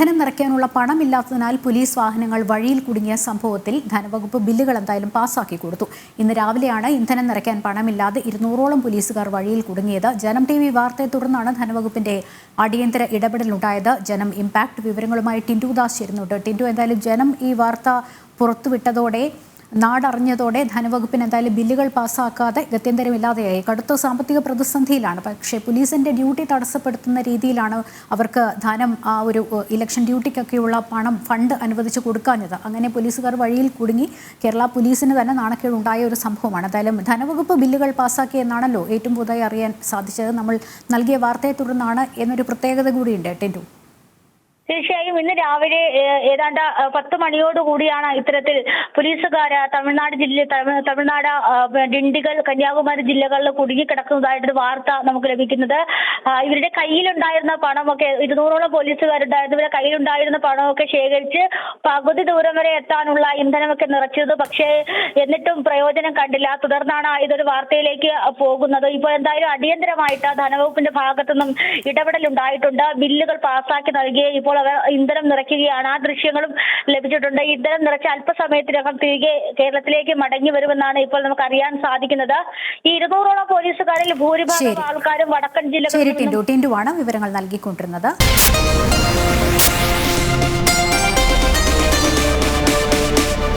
ഇന്ധനം നിറയ്ക്കാനുള്ള പണമില്ലാത്തതിനാൽ പോലീസ് വാഹനങ്ങൾ വഴിയിൽ കുടുങ്ങിയ സംഭവത്തിൽ ധനവകുപ്പ് ബില്ലുകൾ എന്തായാലും പാസാക്കി കൊടുത്തു. ഇന്ന് രാവിലെയാണ് ഇന്ധനം നിറയ്ക്കാൻ പണമില്ലാതെ ഇരുന്നൂറോളം പോലീസുകാർ വഴിയിൽ കുടുങ്ങിയത്. ജനം ടി വി വാർത്തയെ തുടർന്നാണ് ധനവകുപ്പിന്റെ അടിയന്തര ഇടപെടലുണ്ടായത്. ജനം ഇമ്പാക്ട് വിവരങ്ങളുമായി ടിൻഡു ദാസ് ചേരുന്നുണ്ട്. ടിൻഡു എന്തായാലും ജനം ഈ വാർത്ത പുറത്തുവിട്ടതോടെ നാടറിഞ്ഞതോടെ ധനവകുപ്പിന് എന്തായാലും ബില്ലുകൾ പാസ്സാക്കാതെ ഗത്യന്തരമില്ലാതെയായി. കടുത്ത സാമ്പത്തിക പ്രതിസന്ധിയിലാണ്. പക്ഷേ പോലീസിന്റെ ഡ്യൂട്ടി തടസ്സപ്പെടുത്തുന്ന രീതിയിലാണ് അവർക്ക് ധനം ആ ഒരു ഇലക്ഷൻ ഡ്യൂട്ടിക്കൊക്കെയുള്ള പണം ഫണ്ട് അനുവദിച്ച് കൊടുക്കാഞ്ഞത്. അങ്ങനെ പോലീസുകാർ വഴിയിൽ കുടുങ്ങി കേരള പോലീസിന് തന്നെ നാണക്കേട് ഉണ്ടായ ഒരു സംഭവമാണ്. എന്തായാലും ധനവകുപ്പ് ബില്ലുകൾ പാസ്സാക്കിയെന്നാണല്ലോ ഏറ്റവും പുതുതായി അറിയാൻ സാധിച്ചത്. നമ്മൾ നൽകിയ വാർത്തയെ തുടർന്നാണ് എന്നൊരു പ്രത്യേകത കൂടിയുണ്ട്. ടിൻഡു. തീർച്ചയായും ഇന്ന് രാവിലെ ഏതാണ്ട് പത്ത് മണിയോട് കൂടിയാണ് ഇത്തരത്തിൽ പോലീസുകാർ തമിഴ്നാട് ജില്ല തമിഴ്നാട് ഡിണ്ടിഗൽ കന്യാകുമാരി ജില്ലകളിൽ കുടുങ്ങിക്കിടക്കുന്നതായിട്ടൊരു വാർത്ത നമുക്ക് ലഭിക്കുന്നത്. ഇവരുടെ കയ്യിലുണ്ടായിരുന്ന പണമൊക്കെ ഇരുന്നൂറോളം പോലീസുകാരുണ്ടായിരുന്നു. ഇവരുടെ കയ്യിലുണ്ടായിരുന്ന പണമൊക്കെ ശേഖരിച്ച് പകുതി ദൂരം വരെ എത്താനുള്ള ഇന്ധനമൊക്കെ നിറച്ചത്. പക്ഷേ എന്നിട്ടും പ്രയോജനം കണ്ടില്ല. തുടർന്നാണ് ഇതൊരു വാർത്തയിലേക്ക് പോകുന്നത്. ഇപ്പോൾ എന്തായാലും അടിയന്തരമായിട്ട് ധനവകുപ്പിന്റെ ഭാഗത്തു നിന്നും ഇടപെടൽ ഉണ്ടായിട്ടുണ്ട് ബില്ലുകൾ പാസാക്കി നൽകി. ഇപ്പോൾ അവർ ഇന്ധനം നിറയ്ക്കുകയാണ്. ആ ദൃശ്യങ്ങളും ലഭിച്ചിട്ടുണ്ട്. ഇന്ധനം നിറച്ച അല്പസമയത്തിനകം തിരികെ കേരളത്തിലേക്ക് മടങ്ങി വരുമെന്നാണ് ഇപ്പോൾ നമുക്ക് അറിയാൻ സാധിക്കുന്നത്. ഈ ഇരുന്നൂറോളം പോലീസുകാരിൽ ഭൂരിഭാഗം. ആൾക്കാരും വടക്കൻ ജില്ലകളിൽ ടിൻഡു ടിൻഡു. ആണ് വിവരങ്ങൾ നൽകിക്കൊണ്ടിരുന്നത്.